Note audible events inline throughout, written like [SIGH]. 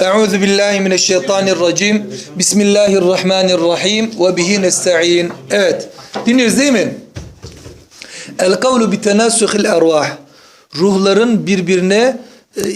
Euzu billahi mineşşeytanirracim. Bismillahirrahmanirrahim ve bihi nestaîn. Evet. Dinliyoruz değil mi? El kavlu bi tenasuhil ervah. Ruhların birbirine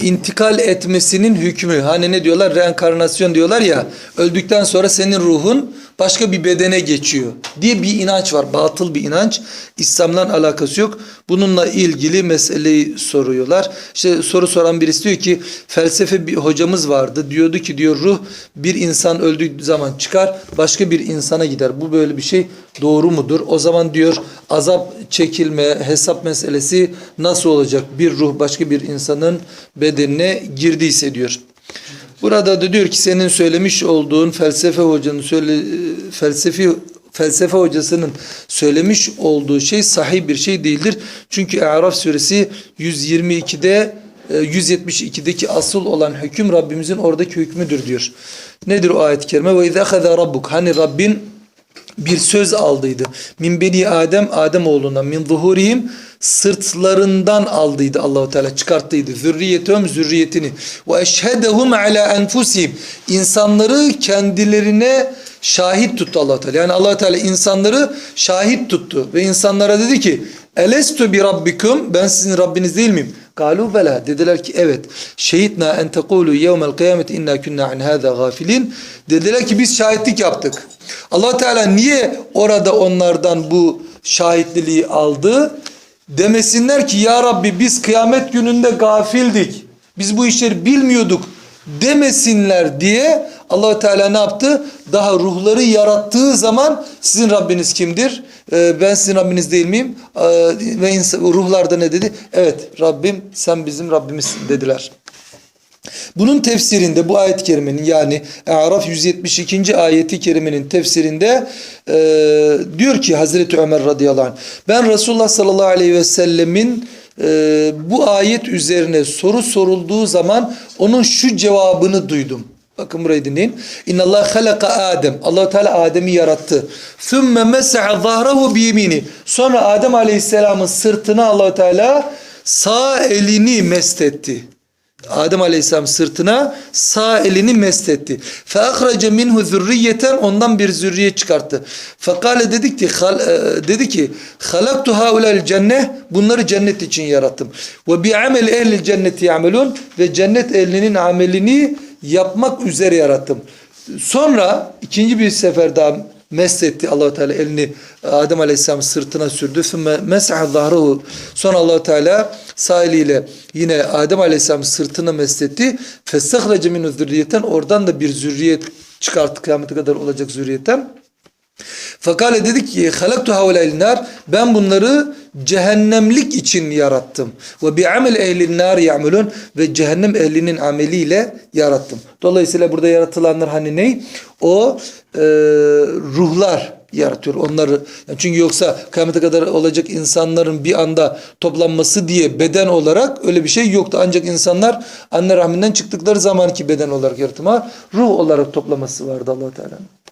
intikal etmesinin hükmü. Hani ne diyorlar? Reenkarnasyon diyorlar ya. Öldükten sonra senin ruhun başka bir bedene geçiyor diye bir inanç var. Batıl bir inanç. İslam'dan alakası yok. Bununla ilgili meseleyi soruyorlar. İşte soru soran birisi diyor ki felsefe bir hocamız vardı. Diyordu ki diyor ruh bir insan öldüğü zaman çıkar başka bir insana gider. Bu böyle bir şey doğru mudur? O zaman diyor azap çekilme, hesap meselesi nasıl olacak? Bir ruh başka bir insanın bedenine girdiyse diyor. Burada da diyor ki senin söylemiş olduğun felsefe hocanın söyle felsefi felsefe hocasının söylemiş olduğu şey sahih bir şey değildir. Çünkü Araf suresi 122'de e, 172'deki asıl olan hüküm Rabbimizin oradaki hükmüdür diyor. Nedir o ayet-i kerime? Ve izâ rabbuk. Hani Rabbin bir söz aldıydı. Min beni Adem Adem oğluna min zuhurihim sırtlarından aldıydı Allahu Teala çıkarttıydı. Zürriyetüm zürriyetini ve eşhedehum ala enfusihim. İnsanları kendilerine şahit tuttu Allahu Teala. Yani Allahu Teala insanları şahit tuttu ve insanlara dedi ki Elestu bi rabbikum ben sizin Rabbiniz değil miyim? Galu bela dediler ki evet. Şehitna en tekulu yevmel kıyamet inna kunna an hada gafilin. Dediler ki biz şahitlik yaptık. Allah Teala niye orada onlardan bu şahitliliği aldı? Demesinler ki ya Rabbi biz kıyamet gününde gafildik. Biz bu işleri bilmiyorduk demesinler diye allah Teala ne yaptı? Daha ruhları yarattığı zaman sizin Rabbiniz kimdir? Ee, ben sizin Rabbiniz değil miyim? Ee, ve insan, ruhlar da ne dedi? Evet Rabbim sen bizim Rabbimizsin dediler. Bunun tefsirinde bu ayet-i kerimenin yani Araf 172. ayeti kerimenin tefsirinde e, diyor ki Hazreti Ömer radıyallahu anh ben Resulullah sallallahu aleyhi ve sellemin e, bu ayet üzerine soru sorulduğu zaman onun şu cevabını duydum. Bakın burayı dinleyin. İnna Allah halaka Adem. Allahu Teala Adem'i yarattı. Sümme mesa'a zahrahu biyemini. Sonra Adem Aleyhisselam'ın sırtına Allahu Teala sağ elini mestetti. Adem Aleyhisselam sırtına sağ elini mestetti. Fe ahrace minhu zürriyeten ondan bir zürriye çıkarttı. Fakale dedik ki e, dedi ki halaktu haulel cenne bunları cennet için yarattım. Ve bi amel ehli cenneti yamelun ve cennet ehlinin amelini yapmak üzere yarattım. Sonra ikinci bir sefer daha mesetti Allahu Teala elini Adem Aleyhisselam sırtına sürdü. Sümme mesah zahruhu. Sonra Allahu Teala sağ eliyle yine Adem Aleyhisselam sırtına mesetti. Festahrece min zürriyetten oradan da bir zürriyet çıkarttı kıyamete kadar olacak zürriyetten. Fakale dedi ki halaktu havlel nar ben bunları cehennemlik için yarattım. Ve bi amel ehlin nar ya'melun ve cehennem ehlinin ameliyle yarattım. Dolayısıyla burada yaratılanlar hani ne? O e, ruhlar yaratıyor onları. Yani çünkü yoksa kıyamete kadar olacak insanların bir anda toplanması diye beden olarak öyle bir şey yoktu. Ancak insanlar anne rahminden çıktıkları zamanki beden olarak yaratma ruh olarak toplaması vardı allah Teala'nın.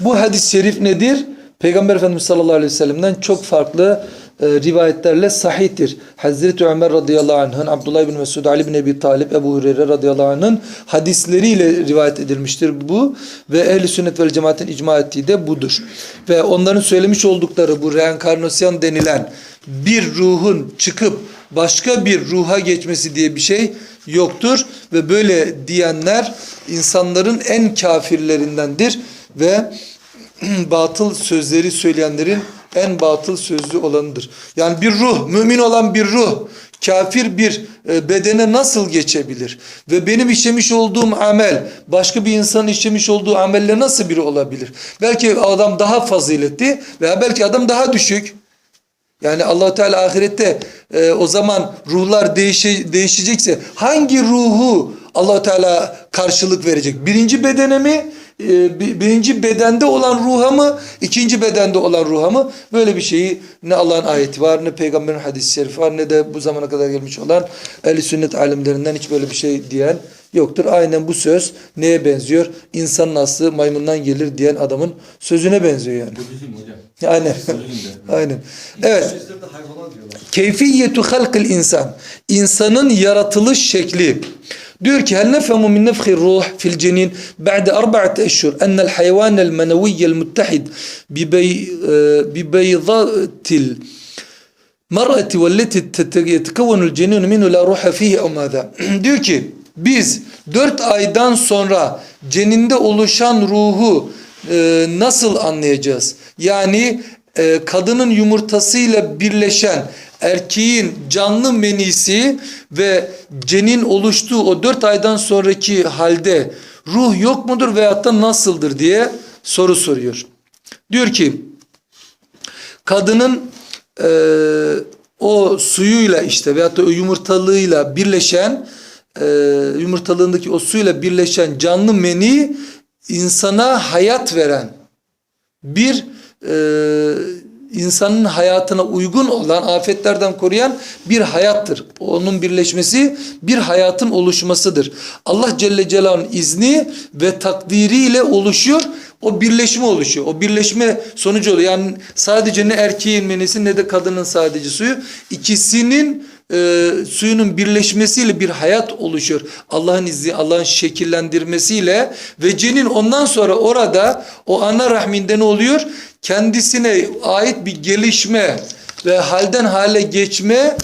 Bu hadis-i şerif nedir? Peygamber Efendimiz sallallahu aleyhi ve sellem'den çok farklı e, rivayetlerle sahihtir. Hazreti Ömer radıyallahu anh'ın, Abdullah bin Mesud, Ali bin Ebi Talib, Ebu Hureyre radıyallahu anh'ın hadisleriyle rivayet edilmiştir bu. Ve ehli sünnet ve cemaatin icma ettiği de budur. Ve onların söylemiş oldukları bu reenkarnasyon denilen bir ruhun çıkıp başka bir ruha geçmesi diye bir şey yoktur. Ve böyle diyenler insanların en kafirlerindendir ve [CLEARS THROAT] batıl sözleri söyleyenlerin en batıl sözlü olanıdır. Yani bir ruh, mümin olan bir ruh, kafir bir e, bedene nasıl geçebilir? Ve benim işlemiş olduğum amel, başka bir insanın işlemiş olduğu amelle nasıl biri olabilir? Belki adam daha faziletli veya belki adam daha düşük. Yani allah Teala ahirette e, o zaman ruhlar değişe, değişecekse hangi ruhu allah Teala karşılık verecek? Birinci bedene mi? E, birinci bedende olan ruha mı, ikinci bedende olan ruha mı? Böyle bir şeyi ne Allah'ın ayeti var, ne peygamberin hadis-i şerifi var, ne de bu zamana kadar gelmiş olan ehl sünnet alimlerinden hiç böyle bir şey diyen yoktur. Aynen bu söz neye benziyor? İnsan nasıl maymundan gelir diyen adamın sözüne benziyor yani. Aynen. [LAUGHS] Aynen. Evet. Keyfiyetu halkil insan. İnsanın yaratılış şekli. Diyor ki hel nefhemu min nefhi ruh fil cenin ba'de arba'ati eşhur enel hayvanel meneviyyel muttahid bi beyzatil mer'ati velleti yetekevvenul ceninu minhu la ruha fihi ev mâzâ. [CLEARS THROAT] Diyor ki biz dört aydan sonra ceninde oluşan ruhu e, nasıl anlayacağız? Yani e, kadının yumurtasıyla birleşen erkeğin canlı menisi ve cenin oluştuğu o dört aydan sonraki halde ruh yok mudur veyahut da nasıldır diye soru soruyor. Diyor ki kadının e, o suyuyla işte veyahut da o yumurtalığıyla birleşen e, yumurtalığındaki o suyla birleşen canlı meni insana hayat veren bir e, insanın hayatına uygun olan afetlerden koruyan bir hayattır. Onun birleşmesi bir hayatın oluşmasıdır. Allah Celle Celaluhu'nun izni ve takdiriyle oluşuyor. O birleşme oluşuyor. O birleşme sonucu oluyor. Yani sadece ne erkeğin menisi ne de kadının sadece suyu. İkisinin e, suyunun birleşmesiyle bir hayat oluşuyor. Allah'ın izni, Allah'ın şekillendirmesiyle ve cenin ondan sonra orada o ana rahminde ne oluyor? Kendisine ait bir gelişme ve halden hale geçme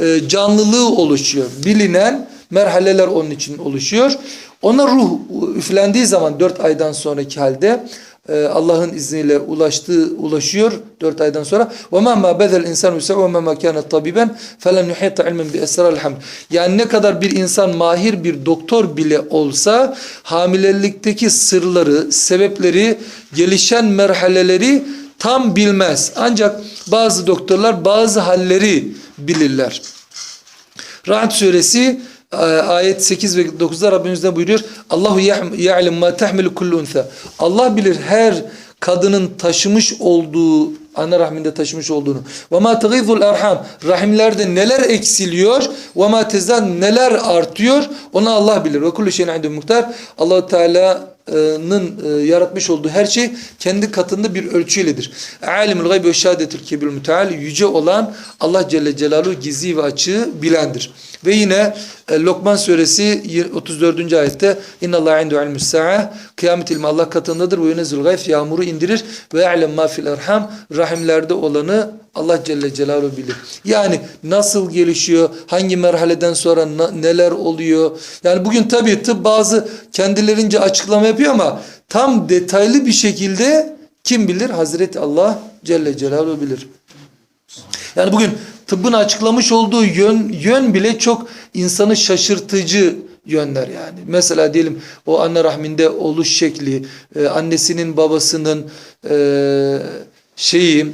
e, canlılığı oluşuyor. Bilinen merhaleler onun için oluşuyor. Ona ruh üflendiği zaman dört aydan sonraki halde Allah'ın izniyle ulaştığı ulaşıyor dört aydan sonra ve ma ma bedel insan ve ma ma kana tabiben felem yuhita ilmen bi esraril hamd. Yani ne kadar bir insan mahir bir doktor bile olsa hamilelikteki sırları, sebepleri, gelişen merhaleleri tam bilmez. Ancak bazı doktorlar bazı halleri bilirler. Rahat suresi e, ayet 8 ve 9'da Rabbimiz ne buyuruyor? Allahu ya'lem ma tahmilu kullu. Allah bilir her kadının taşımış olduğu ana rahminde taşımış olduğunu. Ve ma tagizul erham. Rahimlerde neler eksiliyor ve ma tezan neler artıyor onu Allah bilir. Ve kullu şeyin indu muhtar. Allah Teala'nın e, yaratmış olduğu her şey kendi katında bir ölçüyledir. Alimul gaybi ve şehadetul kebirul müteal yüce olan Allah Celle Celaluhu gizli ve açığı bilendir. Ve yine e, Lokman suresi 34. ayette İnna Allah indu ilmus sa'a kıyamet ilmi Allah katındadır ve yunezul gayf yağmuru indirir ve ya'lem ma fil erham rahimlerde olanı Allah Celle Celaluhu bilir. Yani nasıl gelişiyor, hangi merhaleden sonra neler oluyor. Yani bugün tabii tıp bazı kendilerince açıklama yapıyor ama tam detaylı bir şekilde kim bilir? Hazreti Allah Celle Celaluhu bilir. Yani bugün tıbbın açıklamış olduğu yön, yön bile çok insanı şaşırtıcı yönler yani. Mesela diyelim o anne rahminde oluş şekli, e, annesinin babasının e, şeyi,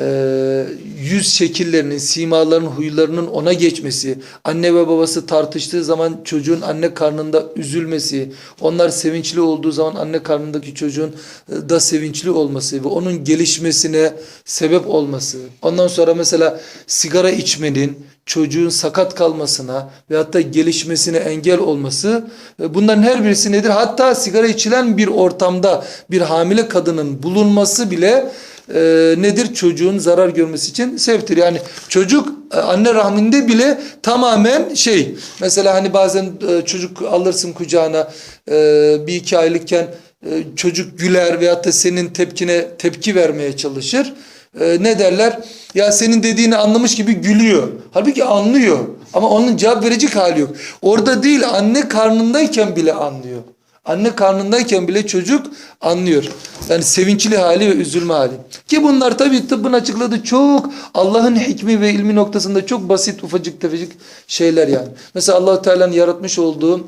e, yüz şekillerinin, simaların, huylarının ona geçmesi, anne ve babası tartıştığı zaman çocuğun anne karnında üzülmesi, onlar sevinçli olduğu zaman anne karnındaki çocuğun e, da sevinçli olması ve onun gelişmesine sebep olması. Ondan sonra mesela sigara içmenin, çocuğun sakat kalmasına ve hatta gelişmesine engel olması e, bunların her birisi nedir? Hatta sigara içilen bir ortamda bir hamile kadının bulunması bile e, nedir? Çocuğun zarar görmesi için sebeptir. Yani çocuk e, anne rahminde bile tamamen şey mesela hani bazen e, çocuk alırsın kucağına e, bir iki aylıkken e, çocuk güler veyahut da senin tepkine tepki vermeye çalışır. E, ne derler? Ya senin dediğini anlamış gibi gülüyor. Halbuki anlıyor. Ama onun cevap verecek hali yok. Orada değil anne karnındayken bile anlıyor. Anne karnındayken bile çocuk anlıyor. Yani sevinçli hali ve üzülme hali. Ki bunlar tabi tıbbın açıkladığı çok Allah'ın hikmi ve ilmi noktasında çok basit ufacık tefecik şeyler yani. Mesela allah Teala'nın yaratmış olduğu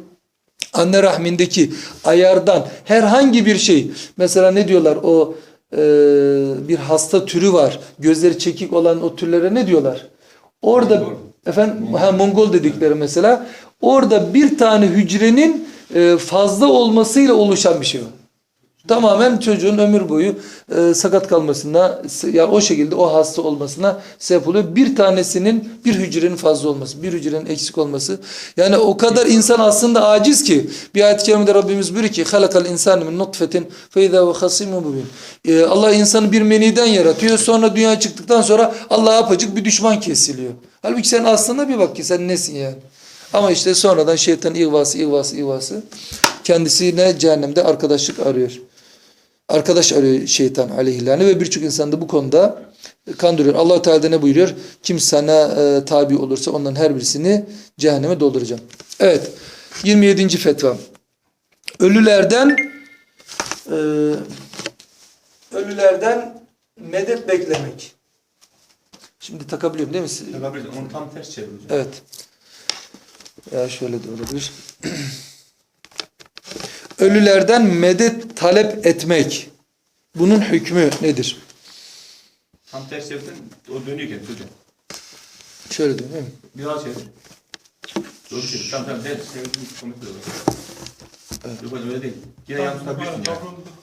anne rahmindeki ayardan herhangi bir şey. Mesela ne diyorlar o e, bir hasta türü var. Gözleri çekik olan o türlere ne diyorlar? Orada Mongol. efendim ha, Mongol dedikleri mesela. Orada bir tane hücrenin e, fazla olmasıyla oluşan bir şey o. Tamamen çocuğun ömür boyu e, sakat kalmasına, yani o şekilde o hasta olmasına sebep oluyor. Bir tanesinin bir hücrenin fazla olması, bir hücrenin eksik olması. Yani o kadar insan aslında aciz ki bir ayet-i kerimede Rabbimiz buyuruyor ki halakal insanu min nutfetin fe iza ve hasimun mubin. E, Allah insanı bir meniden yaratıyor. Sonra dünya çıktıktan sonra Allah'a apacık bir düşman kesiliyor. Halbuki sen aslında bir bak ki sen nesin yani? Ama işte sonradan şeytan ihvası, ihvası, ihvası kendisine cehennemde arkadaşlık arıyor. Arkadaş arıyor şeytan aleyhillâne ve birçok insan da bu konuda kandırıyor. allah Teala da ne buyuruyor? Kim sana e, tabi olursa onların her birisini cehenneme dolduracağım. Evet. 27. fetva. Ölülerden e, ölülerden medet beklemek. Şimdi takabiliyorum değil mi? siz? Takabiliriz. Onu tam ters çevireceğim. Evet. Ya şöyle de olabilir. [CLEARS THROAT] Ölülerden medet talep etmek. Bunun hükmü nedir? Tam ters çevirdin. O dönüyorken hocam. Şöyle diyor değil mi? Bir daha çevir. Doğru çevir. Tam tam ters çevirdin. Komik olur. Yok hocam öyle değil. Yine yan tutabiliyorsun yani.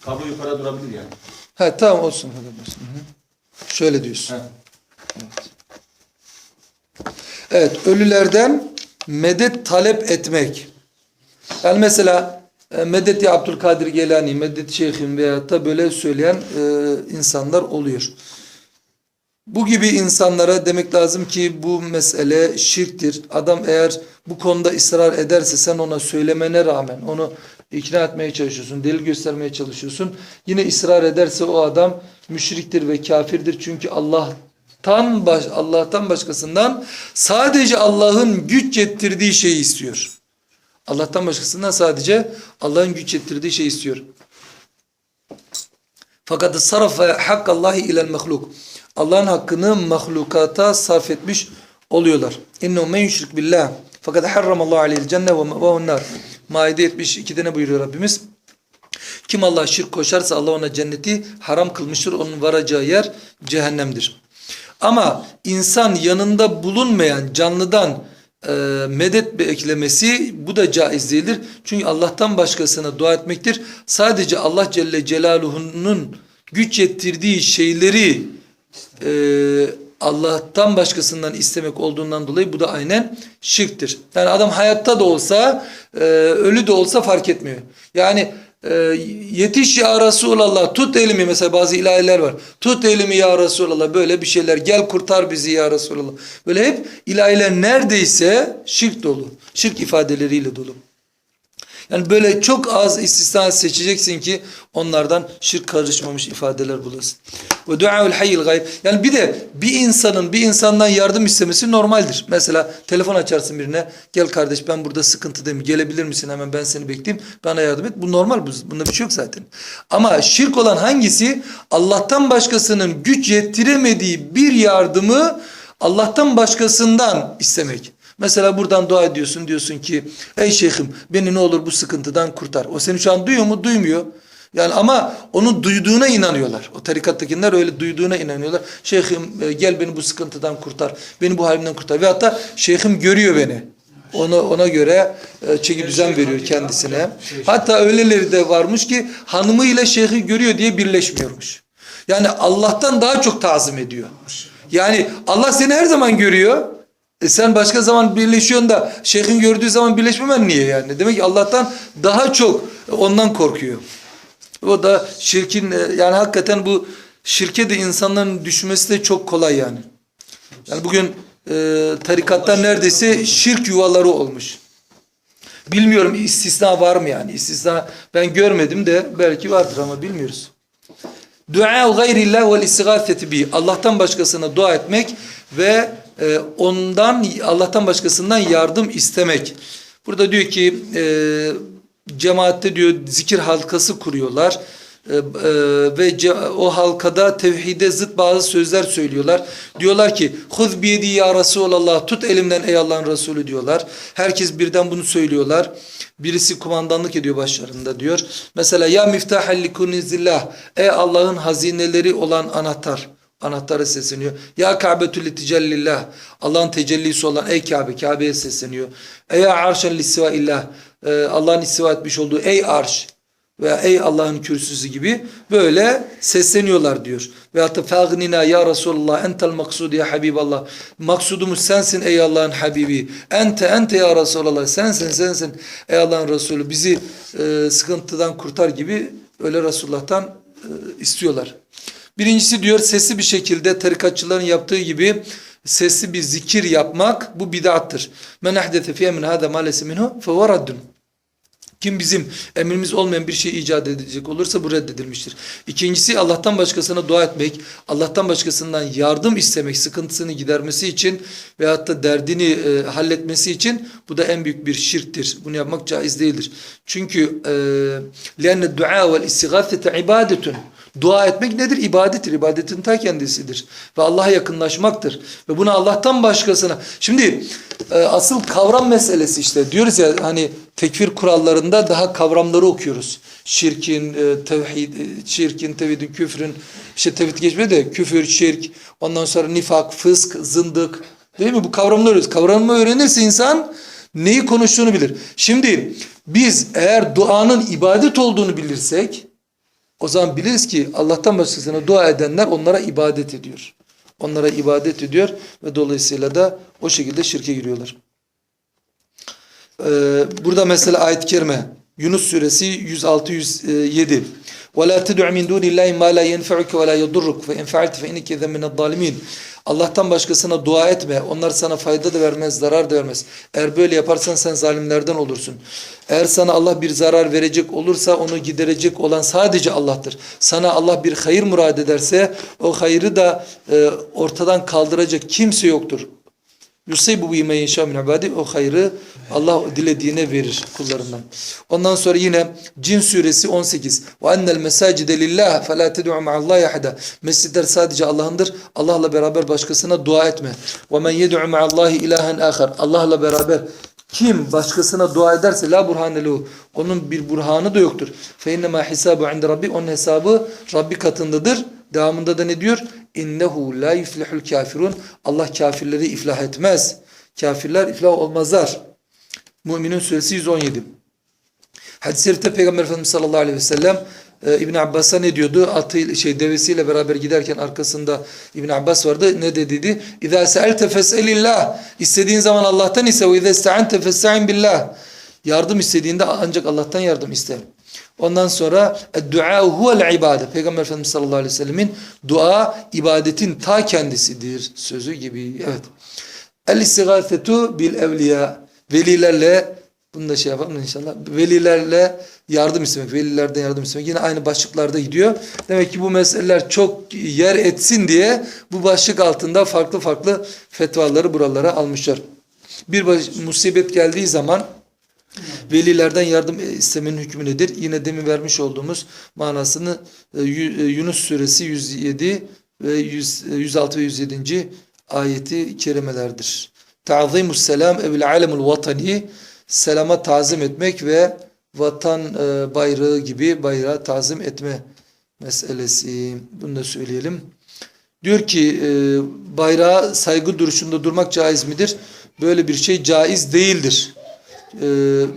Kablo yukarıda durabilir yani. Ha tamam olsun. hadi olsun. Hı hı. Şöyle diyorsun. Heh. Evet, ölülerden medet talep etmek. Yani mesela e, medet ya Abdülkadir Gelani, medet şeyhim veyahut da böyle söyleyen e, insanlar oluyor. Bu gibi insanlara demek lazım ki bu mesele şirktir. Adam eğer bu konuda ısrar ederse sen ona söylemene rağmen onu ikna etmeye çalışıyorsun, delil göstermeye çalışıyorsun. Yine ısrar ederse o adam müşriktir ve kafirdir. Çünkü Allah'tan baş, Allah'tan başkasından sadece Allah'ın güç yettirdiği şeyi istiyor. Allah'tan başkasından sadece Allah'ın güç yettirdiği şeyi istiyor. Fakat sarfa hakkallahi ilel mahluk. Allah'ın hakkını mahlukata sarf etmiş oluyorlar. İnnehu men yushrik billah. Fakat harramallahu aleyhil cenne ve mevahun nar. Maide 72'de ne buyuruyor Rabbimiz? Kim Allah'a şirk koşarsa Allah ona cenneti haram kılmıştır. Onun varacağı yer cehennemdir. Ama insan yanında bulunmayan canlıdan e, medet beklemesi bu da caiz değildir. Çünkü Allah'tan başkasına dua etmektir. Sadece Allah Celle Celaluhu'nun güç yettirdiği şeyleri e, Allah'tan başkasından istemek olduğundan dolayı bu da aynen şirktir. Yani adam hayatta da olsa e, ölü de olsa fark etmiyor. Yani e, yetiş ya Resulallah tut elimi mesela bazı ilahiler var. Tut elimi ya Resulallah böyle bir şeyler gel kurtar bizi ya Resulallah. Böyle hep ilahiler neredeyse şirk dolu. Şirk ifadeleriyle dolu. Yani böyle çok az istisna seçeceksin ki onlardan şirk karışmamış ifadeler bulasın. Ve duaul hayyil gayb. Yani bir de bir insanın bir insandan yardım istemesi normaldir. Mesela telefon açarsın birine. Gel kardeş ben burada sıkıntıdayım. Gelebilir misin hemen ben seni bekleyeyim. Bana yardım et. Bu normal. bu- Bunda bir şey yok zaten. Ama şirk olan hangisi? Allah'tan başkasının güç yettiremediği bir yardımı Allah'tan başkasından istemek. Mesela buradan dua ediyorsun diyorsun ki ey şeyhim beni ne olur bu sıkıntıdan kurtar. O seni şu an duyuyor mu? Duymuyor. Yani ama onu duyduğuna inanıyorlar. O tarikattakiler öyle duyduğuna inanıyorlar. Şeyhim e, gel beni bu sıkıntıdan kurtar. Beni bu halimden kurtar. Ve hatta şeyhim görüyor beni. Ona, ona göre e, çeki düzen veriyor kendisine. Hatta öyleleri de varmış ki hanımıyla şeyhi görüyor diye birleşmiyormuş. Yani Allah'tan daha çok tazim ediyor. Yani Allah seni her zaman görüyor. E sen başka zaman birleşiyorsun da şeyhin gördüğü zaman birleşmemen niye yani? Demek ki Allah'tan daha çok ondan korkuyor. O da şirkin e, yani hakikaten bu şirke de insanların düşmesi de çok kolay yani. Yani bugün e, tarikatlar neredeyse şirk yuvaları olmuş. Bilmiyorum istisna var mı yani? İstisna ben görmedim de belki vardır ama bilmiyoruz. Dua gayrillah ve istigâfeti bi. Allah'tan başkasına dua etmek ve e, ondan Allah'tan başkasından yardım istemek. Burada diyor ki e, cemaatte diyor zikir halkası kuruyorlar. E, e, ve o halkada tevhide zıt bazı sözler söylüyorlar. Diyorlar ki huz biyedi ya Resulallah tut elimden ey Allah'ın Resulü diyorlar. Herkes birden bunu söylüyorlar. Birisi kumandanlık ediyor başlarında diyor. Mesela ya miftahalli kunizillah ey Allah'ın hazineleri olan anahtar. Anahtarı sesleniyor. Ya Ka'betül ticellillah. Allah'ın tecellisi olan ey Kabe. Kabe'ye sesleniyor. Ey arşen lisva illah. Ee, Allah'ın istiva etmiş olduğu ey arş veya ey Allah'ın kürsüsü gibi böyle sesleniyorlar diyor. Ve hatta fagnina ya Resulallah entel maksud ya Habiballah. Maksudumuz sensin ey Allah'ın Habibi. Ente ente ya Resulallah. Sensin sensin ey Allah'ın Resulü. Bizi e, sıkıntıdan kurtar gibi öyle Resulullah'tan e, istiyorlar. Birincisi diyor sesli bir şekilde tarikatçıların yaptığı gibi sesli bir zikir yapmak bu bid'attır. Men ahdete fi emrin hada ma leysa minhu fehuve raddun. Kim bizim emrimiz olmayan bir şey icat edecek olursa bu reddedilmiştir. İkincisi Allah'tan başkasına dua etmek, Allah'tan başkasından yardım istemek, sıkıntısını gidermesi için veyahut da derdini e, halletmesi için bu da en büyük bir şirktir. Bunu yapmak caiz değildir. Çünkü e, لَاَنَّ الدُّعَا وَالْاِسْتِغَاثَةَ عِبَادَةٌ Dua etmek nedir? İbadettir. İbadetin ta kendisidir. Ve Allah'a yakınlaşmaktır. Ve bunu Allah'tan başkasına. Şimdi e, asıl kavram meselesi işte. Diyoruz ya hani tekfir kurallarında daha kavramları okuyoruz. Şirkin, e, tevhid, e, şirkin, tevhidin, küfrün. işte tevhid geçmedi de küfür, şirk, ondan sonra nifak, fısk, zındık. Değil mi? Bu kavramları. Kavramı öğrenirse insan neyi konuştuğunu bilir. Şimdi biz eğer duanın ibadet olduğunu bilirsek o zaman biliriz ki Allah'tan başkasına dua edenler onlara ibadet ediyor. Onlara ibadet ediyor ve dolayısıyla da o şekilde şirke giriyorlar. Ee, burada mesela ayet-i kerime Yunus suresi 106-107 وَلَا تَدُعْ مِنْ دُونِ اللّٰهِ مَا لَا يَنْفَعُكَ وَلَا يَضُرُّكَ فَاِنْ فَعَلْتِ فَاِنِكَ ذَا مِنَ الظَّالِمِينَ Allah'tan başkasına dua etme. Onlar sana fayda da vermez, zarar da vermez. Eğer böyle yaparsan sen zalimlerden olursun. Eğer sana Allah bir zarar verecek olursa onu giderecek olan sadece Allah'tır. Sana Allah bir hayır murad ederse o hayrı da e, ortadan kaldıracak kimse yoktur. Yusibu bime yeşâ min ibâdi o hayrı Allah dilediğine verir kullarından. Ondan sonra yine Cin suresi 18. Ve ennel mesacide lillah fe la ted'u ma'allahi ahada. Mescidler sadece Allah'ındır. Allah'la beraber başkasına dua etme. Ve men yed'u ma'allahi ilahen ahar. Allah'la beraber kim başkasına dua ederse la burhane. Onun bir burhanı da yoktur. Fe innema hisabu inde rabbi. Onun hesabı Rabbi katındadır. Devamında da ne diyor? İnnehu la yuflihul kafirun. Allah kafirleri iflah etmez. Kafirler iflah olmazlar. Müminun suresi 117. Hadis-i şerifte Peygamber Efendimiz sallallahu aleyhi ve sellem e, İbn Abbas'a ne diyordu? Atı şey devesiyle beraber giderken arkasında İbn Abbas vardı. Ne dedi? İza sa'alte fes'elillah. İstediğin zaman Allah'tan ise ve iza ista'ante festa'in billah. Yardım istediğinde ancak Allah'tan yardım iste. Ondan sonra dua huvel ibadet. Peygamber Efendimiz sallallahu aleyhi ve sellemin dua ibadetin ta kendisidir sözü gibi. Evet. El istigâsetu bil evliya. Velilerle bunu da şey yapalım inşallah. Velilerle yardım istemek, velilerden yardım istemek yine aynı başlıklarda gidiyor. Demek ki bu meseleler çok yer etsin diye bu başlık altında farklı farklı fetvaları buralara almışlar. Bir baş, musibet geldiği zaman velilerden yardım istemenin hükmü nedir? Yine demin vermiş olduğumuz manasını e, e, Yunus suresi 107 ve 100, e, 106 ve 107. ayeti kerimelerdir. Ta'zimus selam evil alemul vatani selama tazim etmek ve vatan bayrağı gibi bayrağı tazim etme meselesi. Bunu da söyleyelim. Diyor ki bayrağa saygı duruşunda durmak caiz midir? Böyle bir şey caiz değildir. E,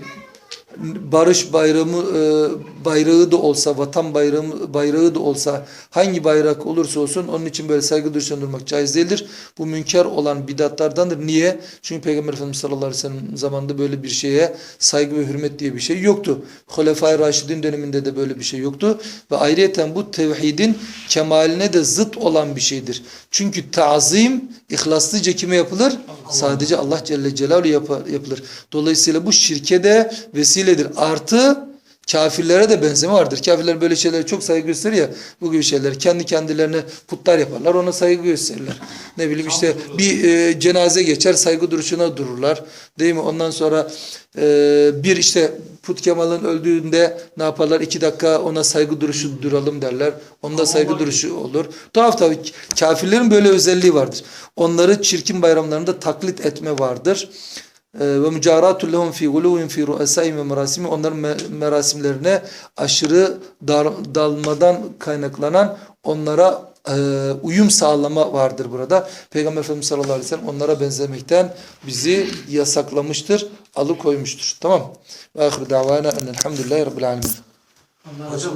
barış bayrağı e, bayrağı da olsa, vatan bayrağı, bayrağı da olsa, hangi bayrak olursa olsun onun için böyle saygı duruşunda durmak caiz değildir. Bu münker olan bidatlardandır. Niye? Çünkü Peygamber Efendimiz sallallahu aleyhi ve sellem zamanında böyle bir şeye saygı ve hürmet diye bir şey yoktu. Hulefai Raşidin döneminde de böyle bir şey yoktu. Ve ayrıyeten bu tevhidin kemaline de zıt olan bir şeydir. Çünkü tazim ihlaslıca kime yapılır? Sadece Allah Celle Celaluhu yapar- yapılır. Dolayısıyla bu şirke de vesiledir. Artı kafirlere de benzeme vardır. Kafirler böyle şeylere çok saygı gösterir ya bu gibi şeyler. Kendi kendilerine putlar yaparlar ona saygı gösterirler. Ne bileyim işte bir e, cenaze geçer saygı duruşuna dururlar. Değil mi? Ondan sonra e, bir işte Put Kemal'ın öldüğünde ne yaparlar? İki dakika ona saygı duruşu duralım derler. Onda saygı duruşu olur. Tuhaf tabii kafirlerin böyle özelliği vardır. Onları çirkin bayramlarında taklit etme vardır. Ee, ve mücaratul lehum fi guluvin fi ru'asaihim ve merasimi onların me- merasimlerine aşırı dar- dalmadan kaynaklanan onlara e, uyum sağlama vardır burada. Peygamber Efendimiz sallallahu aleyhi ve sellem onlara benzemekten bizi yasaklamıştır, alıkoymuştur. Tamam. Ve ahir davana enelhamdülillahi rabbil alemin. Hocam